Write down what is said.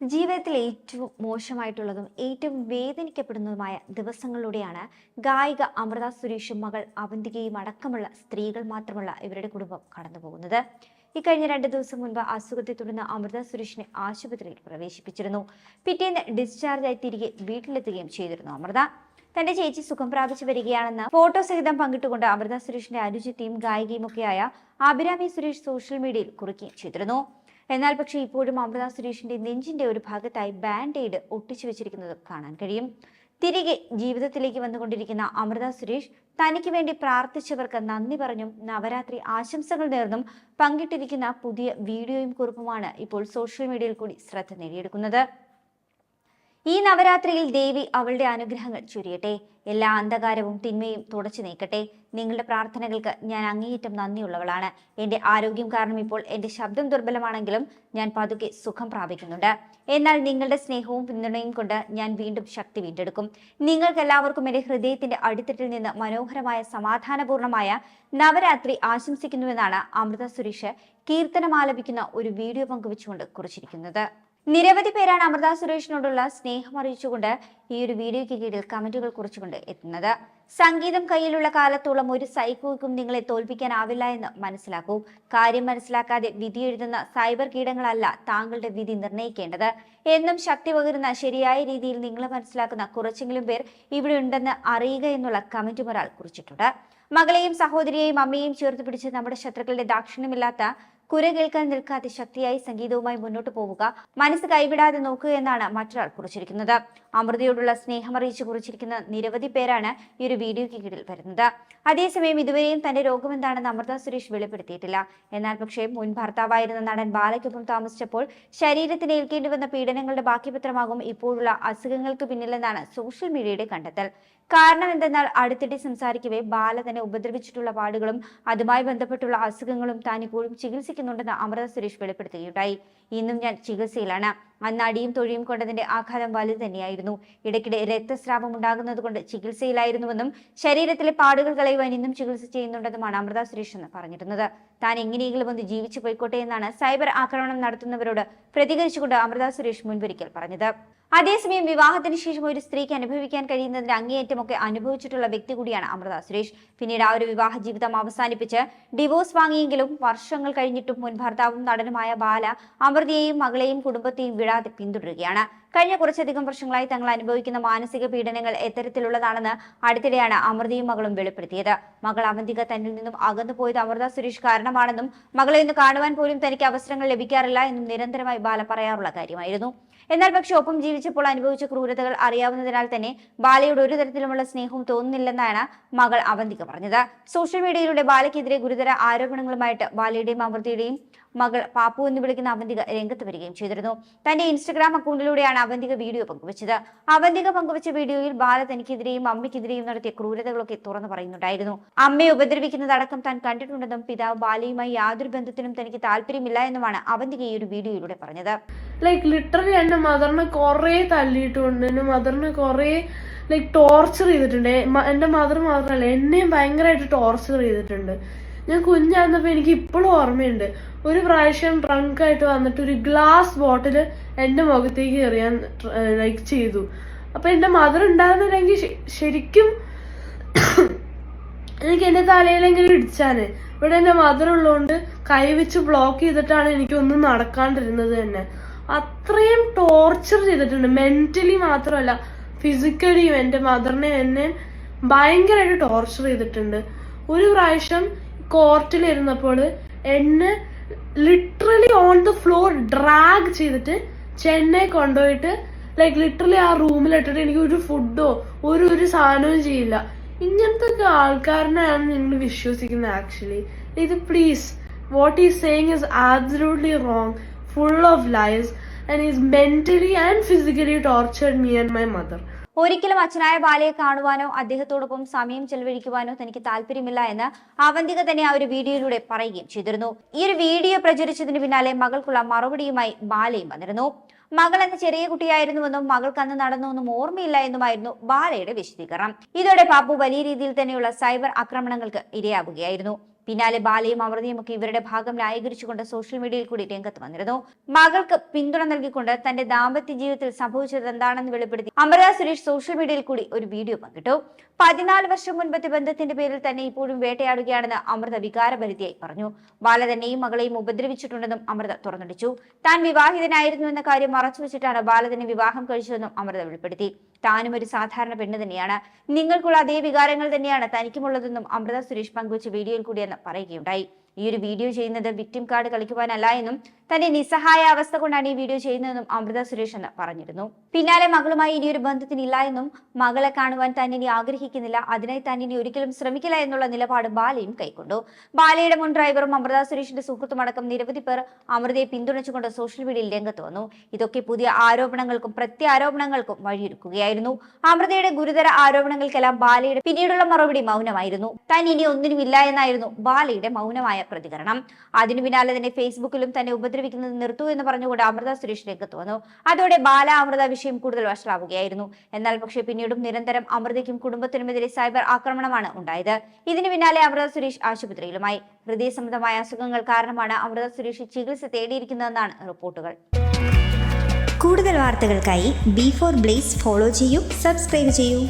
ജീവിതത്തിൽ ഏറ്റവും മോശമായിട്ടുള്ളതും ഏറ്റവും വേദനിക്കപ്പെടുന്നതുമായ ദിവസങ്ങളിലൂടെയാണ് ഗായിക അമൃത സുരേഷും മകൾ അവന്തികയും അടക്കമുള്ള സ്ത്രീകൾ മാത്രമുള്ള ഇവരുടെ കുടുംബം കടന്നുപോകുന്നത്. ഇക്കഴിഞ്ഞ രണ്ട് ദിവസം മുൻപ് അസുഖത്തെ തുടർന്ന് അമൃത സുരേഷിനെ ആശുപത്രിയിൽ പ്രവേശിപ്പിച്ചിരുന്നു. പിറ്റേന്ന് ഡിസ്ചാർജായി തിരികെ വീട്ടിലെത്തുകയും ചെയ്തിരുന്നു അമൃത. തന്റെ ചേച്ചി സുഖം പ്രാപിച്ചു വരികയാണെന്ന് ഫോട്ടോ സഹിതം പങ്കിട്ടുകൊണ്ട് അമൃത സുരേഷിന്റെ അനുജിത്തിയും ഗായികയും ഒക്കെയായ അഭിരാമി സുരേഷ് സോഷ്യൽ മീഡിയയിൽ കുറിക്കുകയും ചെയ്തിരുന്നു. എന്നാൽ പക്ഷേ ഇപ്പോഴും അമൃത സുരേഷിന്റെ നെഞ്ചിന്റെ ഒരു ഭാഗത്തായി ബാൻഡ് എയ്ഡ് ഒട്ടിച്ചു വെച്ചിരിക്കുന്നത് കാണാൻ കഴിയും. തിരികെ ജീവിതത്തിലേക്ക് വന്നുകൊണ്ടിരിക്കുന്ന അമൃത സുരേഷ് തനിക്ക് വേണ്ടി പ്രാർത്ഥിച്ചവർക്ക് നന്ദി പറഞ്ഞും നവരാത്രി ആശംസകൾ നേർന്നും പങ്കിട്ടിരിക്കുന്ന പുതിയ വീഡിയോയും കുറിപ്പുമാണ് ഇപ്പോൾ സോഷ്യൽ മീഡിയയിൽ കൂടി ശ്രദ്ധ നേടിയെടുക്കുന്നത്. ഈ നവരാത്രിയിൽ ദേവി അവളുടെ അനുഗ്രഹങ്ങൾ ചുരിയട്ടെ. എല്ലാ അന്ധകാരവും തിന്മയും തുടച്ചു നീക്കട്ടെ. നിങ്ങളുടെ പ്രാർത്ഥനകൾക്ക് ഞാൻ അങ്ങേയറ്റം നന്ദിയുള്ളവളാണ്. എന്റെ ആരോഗ്യം കാരണം ഇപ്പോൾ എന്റെ ശബ്ദം ദുർബലമാണെങ്കിലും ഞാൻ പതുക്കെ സുഖം പ്രാപിക്കുന്നുണ്ട്. എന്നാൽ നിങ്ങളുടെ സ്നേഹവും പിന്തുണയും കൊണ്ട് ഞാൻ വീണ്ടും ശക്തി വീണ്ടെടുക്കും. നിങ്ങൾക്ക് എല്ലാവർക്കും എന്റെ ഹൃദയത്തിന്റെ അടിത്തട്ടിൽ നിന്ന് മനോഹരമായ സമാധാനപൂർണമായ നവരാത്രി ആശംസിക്കുന്നുവെന്നാണ് അമൃത സുരേഷ് കീർത്തനം ആലപിക്കുന്ന ഒരു വീഡിയോ പങ്കുവെച്ചുകൊണ്ട് കുറിച്ചിരിക്കുന്നത്. നിരവധി പേരാണ് അമൃത സുരേഷിനോടുള്ള സ്നേഹം അറിയിച്ചുകൊണ്ട് ഈ ഒരു വീഡിയോയ്ക്ക് കീഴിൽ കമന്റുകൾ കുറിച്ചുകൊണ്ട് എത്തുന്നത്. സംഗീതം കയ്യിലുള്ള കാലത്തോളം ഒരു സൈക്കോയ്ക്കും നിങ്ങളെ തോൽപ്പിക്കാനാവില്ല എന്ന് മനസ്സിലാക്കൂ. കാര്യം മനസ്സിലാക്കാതെ വിധി എഴുതുന്ന സൈബർ കീടങ്ങളല്ല താങ്കളുടെ വിധി നിർണയിക്കേണ്ടത്. എന്നും ശക്തി പകരുന്ന ശരിയായ രീതിയിൽ നിങ്ങളെ മനസ്സിലാക്കുന്ന കുറച്ചെങ്കിലും പേർ ഇവിടെ ഉണ്ടെന്ന് അറിയുക എന്നുള്ള കമന്റും ഒരാൾ കുറിച്ചിട്ടുണ്ട്. മകളെയും സഹോദരിയെയും അമ്മയെയും ചേർത്ത് പിടിച്ച് നമ്മുടെ ശത്രുക്കളുടെ ദാക്ഷിണ്യമില്ലാത്ത കുര കേൾക്കാൻ നിൽക്കാതെ ശക്തിയായി സംഗീതവുമായി മുന്നോട്ട് പോവുക മനസ്സ് കൈവിടാതെ നോക്കുക എന്നാണ് മറ്റൊരാൾ കുറിച്ചിരിക്കുന്നത്. അമൃതയോടുള്ള സ്നേഹം അറിയിച്ച് കുറിച്ചിരിക്കുന്ന നിരവധി പേരാണ് ഈ ഒരു വീഡിയോയ്ക്ക് കീഴിൽ വരുന്നത്. അതേസമയം ഇതുവരെയും തന്റെ രോഗം എന്താണെന്ന് അമൃത സുരേഷ് വെളിപ്പെടുത്തിയിട്ടില്ല. എന്നാൽ പക്ഷേ മുൻ ഭർത്താവായിരുന്ന നടൻ ബാലയ്ക്കൊപ്പം താമസിച്ചപ്പോൾ ശരീരത്തിന് ഏൽക്കേണ്ടി വന്ന പീഡനങ്ങളുടെ ബാക്കിപത്രമാകും ഇപ്പോഴുള്ള അസുഖങ്ങൾക്ക് പിന്നിലെന്നാണ് സോഷ്യൽ മീഡിയയുടെ കണ്ടെത്തൽ. കാരണം എന്തെന്നാൽ അടുത്തിടെ സംസാരിക്കവേ ബാല തന്നെ ഉപദ്രവിച്ചിട്ടുള്ള പാടുകളും അതുമായി ബന്ധപ്പെട്ടുള്ള അസുഖങ്ങളും താൻ ഇപ്പോഴും ചികിത്സിക്കുന്നുണ്ടെന്ന് അമൃത സുരേഷ് വെളിപ്പെടുത്തുകയുണ്ടായി. ഇന്നും ഞാൻ ചികിത്സയിലാണ്. അന്ന് അടിയും തൊഴിയും കൊണ്ടതിന്റെ ആഘാതം വലുത് തന്നെയായിരുന്നു. ഇടയ്ക്കിടെ രക്തസ്രാവം ഉണ്ടാകുന്നത് കൊണ്ട് ചികിത്സയിലായിരുന്നുവെന്നും ശരീരത്തിലെ പാടുകൾ കളയുവാൻ ഇന്നും ചികിത്സ ചെയ്യുന്നുണ്ടെന്നുമാണ് അമൃത സുരേഷ് എന്ന് പറഞ്ഞിരുന്നത്. താൻ എങ്ങനെയെങ്കിലും ഒന്ന് ജീവിച്ചു പോയിക്കോട്ടെ എന്നാണ് സൈബർ ആക്രമണം നടത്തുന്നവരോട് പ്രതികരിച്ചുകൊണ്ട് അമൃത സുരേഷ് മുൻപൊരിക്കൽ പറഞ്ഞത്. അതേസമയം വിവാഹത്തിന് ശേഷം ഒരു സ്ത്രീക്ക് അനുഭവിക്കാൻ കഴിയുന്നതിന് അങ്ങേയറ്റമൊക്കെ അനുഭവിച്ചിട്ടുള്ള വ്യക്തി കൂടിയാണ് അമൃത സുരേഷ്. പിന്നീട് ആ ഒരു വിവാഹ ജീവിതം അവസാനിപ്പിച്ച് ഡിവോഴ്സ് വാങ്ങിയെങ്കിലും വർഷങ്ങൾ കഴിഞ്ഞിട്ടും മുൻ ഭർത്താവും നടനുമായ ബാല അമൃതയെയും മകളെയും കുടുംബത്തെയും വിടാതെ പിന്തുടരുകയാണ് കഴിഞ്ഞ കുറച്ചധികം വർഷങ്ങളായി തങ്ങൾ അനുഭവിക്കുന്ന മാനസിക പീഡനങ്ങൾ എത്തരത്തിലുള്ളതാണെന്ന് അടുത്തിടെയാണ് അമൃതയും മകളും വെളിപ്പെടുത്തിയത്. മകൾ അവന്തിക തന്നിൽ നിന്നും അകന്നു പോയത് അമൃത സുരേഷ് കാരണമാണെന്നും മകളെ ഇന്ന് കാണുവാൻ പോലും തനിക്ക് അവസരങ്ങൾ ലഭിക്കാറില്ല എന്നും നിരന്തരമായി ബാല പറയാറുള്ള കാര്യമായിരുന്നു. എന്നാൽ പക്ഷെ ഒപ്പം ജീവിച്ചപ്പോൾ അനുഭവിച്ച ക്രൂരതകൾ അറിയാവുന്നതിനാൽ തന്നെ ബാലയോട് ഒരു തരത്തിലുമുള്ള സ്നേഹവും തോന്നുന്നില്ലെന്നാണ് മകൾ അവന്തിക പറഞ്ഞത്. സോഷ്യൽ മീഡിയയിലൂടെ ബാലയ്ക്കെതിരെ ഗുരുതര ആരോപണങ്ങളുമായിട്ട് ബാലയുടെയും അമൃതയുടെയും മകൾ പാപ്പു എന്ന് വിളിക്കുന്ന അവന്തിക രംഗത്ത് വരികയും ചെയ്തിരുന്നു. തന്റെ ഇൻസ്റ്റഗ്രാം അക്കൗണ്ടിലൂടെയാണ് അവന്തിക വീഡിയോ പങ്കുവച്ചത്. അവന്തിക പങ്കുവച്ച വീഡിയോയിൽ ബാല തനിക്കെതിരെയും അമ്മയ്ക്കെതിരെയും നടത്തിയ ക്രൂരതകളൊക്കെ തുറന്നു പറയുന്നുണ്ടായിരുന്നു. അമ്മയെ ഉപദ്രവിക്കുന്നതടക്കം താൻ കണ്ടിട്ടുണ്ടെന്നും പിതാവ് ബാലയുമായി യാതൊരു ബന്ധത്തിനും തനിക്ക് താല്പര്യമില്ല എന്നുമാണ് അവന്തിക ഈ ഒരു വീഡിയോയിലൂടെ പറഞ്ഞത്. ലൈക്ക് ലിറ്ററലി എന്റെ മദറിനെ കുറെ തല്ലിയിട്ടുണ്ട്. എന്റെ മദറിനെ കുറെ ലൈക്ക് ടോർച്ചർ ചെയ്തിട്ടുണ്ട്. എന്റെ മദർ മാത്രമല്ല എന്നെയും ഭയങ്കരമായിട്ട് ടോർച്ചർ ചെയ്തിട്ടുണ്ട്. ഞാൻ കുഞ്ഞായിരുന്നപ്പോ എനിക്ക് ഇപ്പോഴും ഓർമ്മയുണ്ട്. ഒരു പ്രാവശ്യം ഡ്രങ്ക് ആയിട്ട് വന്നിട്ട് ഒരു ഗ്ലാസ് ബോട്ടിൽ എന്റെ മുഖത്തേക്ക് എറിയാൻ ലൈക്ക് ചെയ്തു. അപ്പൊ എന്റെ മദർ ഉണ്ടായിരുന്നില്ലെങ്കിൽ ശരിക്കും എനിക്ക് എന്റെ തലയിലെങ്കിലും ഇടിച്ചാന്. ഇവിടെ എന്റെ മദർ ഉള്ളതുകൊണ്ട് കൈവച്ച് ബ്ലോക്ക് ചെയ്തിട്ടാണ് എനിക്കൊന്നും നടക്കാണ്ടിരുന്നത് തന്നെ. അത്രയും ടോർച്ചർ ചെയ്തിട്ടുണ്ട്. മെന്റലി മാത്രമല്ല ഫിസിക്കലിയും എന്റെ മദറിനെ എന്നെ ഭയങ്കരമായിട്ട് ടോർച്ചർ ചെയ്തിട്ടുണ്ട്. ഒരു പ്രാവശ്യം കോർട്ടിലിരുന്നപ്പോൾ എന്നെ literally on the floor drag ചെയ്തിട്ട് ചെന്നൈ കൊണ്ടുപോയിട്ട് ലൈക്ക് ലിറ്ററലി ആ റൂമിലിട്ടിട്ട് എനിക്ക് ഒരു ഫുഡോ ഒരു ഒരു സാധനവും ചെയ്യില്ല. ഇങ്ങനത്തെ ആൾക്കാരനെയാണ് നിങ്ങൾ വിശ്വസിക്കുന്നത് ആക്ച്വലി ഇത് please what is saying is absolutely wrong full of lies and is mentally and physically tortured me and my mother ഒരിക്കലും അച്ഛനായ ബാലയെ കാണുവാനോ അദ്ദേഹത്തോടൊപ്പം സമയം ചെലവഴിക്കുവാനോ തനിക്ക് താല്പര്യമില്ല എന്ന് അവന്തിക തന്നെ ആ ഒരു വീഡിയോയിലൂടെ പറയുകയും ചെയ്തിരുന്നു. ഈ ഒരു വീഡിയോ പ്രചരിച്ചതിന് പിന്നാലെ മകൾക്കുള്ള മറുപടിയുമായി ബാലയും വന്നിരുന്നു. മകൾ എന്ന ചെറിയ കുട്ടിയായിരുന്നുവെന്നും മകൾക്ക് അന്ന് നടന്നൊന്നും ഓർമ്മയില്ല എന്നുമായിരുന്നു ബാലയുടെ വിശദീകരണം. ഇതോടെ പാപ്പു വലിയ രീതിയിൽ തന്നെയുള്ള സൈബർ ആക്രമണങ്ങൾക്ക് ഇരയാവുകയായിരുന്നു പിന്നാലെ ബാലയും അമൃതയും ഒക്കെ ഇവരുടെ ഭാഗം ന്യായീകരിച്ചുകൊണ്ട് സോഷ്യൽ മീഡിയയിൽ കൂടി രംഗത്ത് വന്നിരുന്നു. മകൾക്ക് പിന്തുണ നൽകിക്കൊണ്ട് തന്റെ ദാമ്പത്യ ജീവിതത്തിൽ സംഭവിച്ചത് എന്താണെന്ന് വെളിപ്പെടുത്തി അമൃത സുരേഷ് സോഷ്യൽ മീഡിയയിൽ കൂടി ഒരു വീഡിയോ പങ്കിട്ടു. പതിനാല് വർഷം മുൻപത്തെ ബന്ധത്തിന്റെ പേരിൽ തന്നെ ഇപ്പോഴും വേട്ടയാടുകയാണെന്ന് അമൃത വികാരഭരിതിയായി പറഞ്ഞു. ബാല തന്നെയും മകളെയും ഉപദ്രവിച്ചിട്ടുണ്ടെന്നും അമൃത തുറന്നടിച്ചു. താൻ വിവാഹിതനായിരുന്നു എന്ന കാര്യം മറച്ചുവെച്ചിട്ടാണ് ബാല തന്നെ വിവാഹം കഴിച്ചതെന്നും അമൃത വെളിപ്പെടുത്തി. താനും ഒരു സാധാരണ പെണ്ണ് തന്നെയാണ്. നിങ്ങൾക്കുള്ള അതേ വികാരങ്ങൾ തന്നെയാണ് തനിക്കുമുള്ളതെന്നും അമൃത സുരേഷ് പങ്കുവച്ച വീഡിയോയിൽ കൂടിയെന്ന് പറയുകയുണ്ടായി. ഈ ഒരു വീഡിയോ ചെയ്യുന്നത് വിക്ടിം കാർഡ് കളിക്കുവാനല്ല എന്നും തന്റെ നിസ്സഹായ അവസ്ഥ കൊണ്ടാണ് ഈ വീഡിയോ ചെയ്യുന്നതെന്നും അമൃത സുരേഷ് എന്ന് പറഞ്ഞിരുന്നു. പിന്നാലെ മകളുമായി ഇനി ഇനിയൊരു ബന്ധത്തിനില്ല എന്നും മകളെ കാണുവാൻ താൻ ഇനി ആഗ്രഹിക്കുന്നില്ല. അതിനായി താൻ ഇനി ഒരിക്കലും ശ്രമിക്കില്ല എന്നുള്ള നിലപാട് ബാലയും കൈക്കൊണ്ടു. ബാലയുടെ മുൻ ഡ്രൈവറും അമൃത സുരേഷിന്റെ സുഹൃത്തുമടക്കം നിരവധി പേർ അമൃതയെ പിന്തുണച്ചുകൊണ്ട് സോഷ്യൽ മീഡിയയിൽ രംഗത്ത് വന്നു. ഇതൊക്കെ പുതിയ ആരോപണങ്ങൾക്കും പ്രത്യാരോപണങ്ങൾക്കും വഴിയൊരുക്കുകയായിരുന്നു. അമൃതയുടെ ഗുരുതര ആരോപണങ്ങൾക്കെല്ലാം ബാലയുടെ പിന്നീടുള്ള മറുപടി മൗനമായിരുന്നു. താൻ ഇനി ഒന്നിനുമില്ല എന്നായിരുന്നു ബാലയുടെ മൗനമായ പ്രതികരണം. അതിനു പിന്നാലെ തന്നെ ഫേസ്ബുക്കിലും തന്നെ ഉപദ്രവിക്കുന്നത് നിർത്തു എന്ന് പറഞ്ഞുകൊണ്ട് അമൃത സുരേഷ് രംഗത്ത് വന്നു അതോടെ ബാല അമൃത വിഷയം കൂടുതൽ വഷളാവുകയായിരുന്നു. എന്നാൽ പക്ഷേ പിന്നീടും നിരന്തരം അമൃതയ്ക്കും കുടുംബത്തിനുമെതിരെ സൈബർ ആക്രമണമാണ് ഉണ്ടായത്. ഇതിനു പിന്നാലെ അമൃത സുരേഷ് ആശുപത്രിയിലുമായി. ഹൃദയ സംബന്ധമായ അസുഖങ്ങൾ കാരണമാണ് അമൃത സുരേഷ് ചികിത്സ തേടിയിരിക്കുന്നതെന്നാണ് റിപ്പോർട്ടുകൾ. കൂടുതൽ വാർത്തകൾക്കായി ബി ഫോർ ബ്ലേസ് ഫോളോ ചെയ്യൂ സബ്സ്ക്രൈബ് ചെയ്യൂ.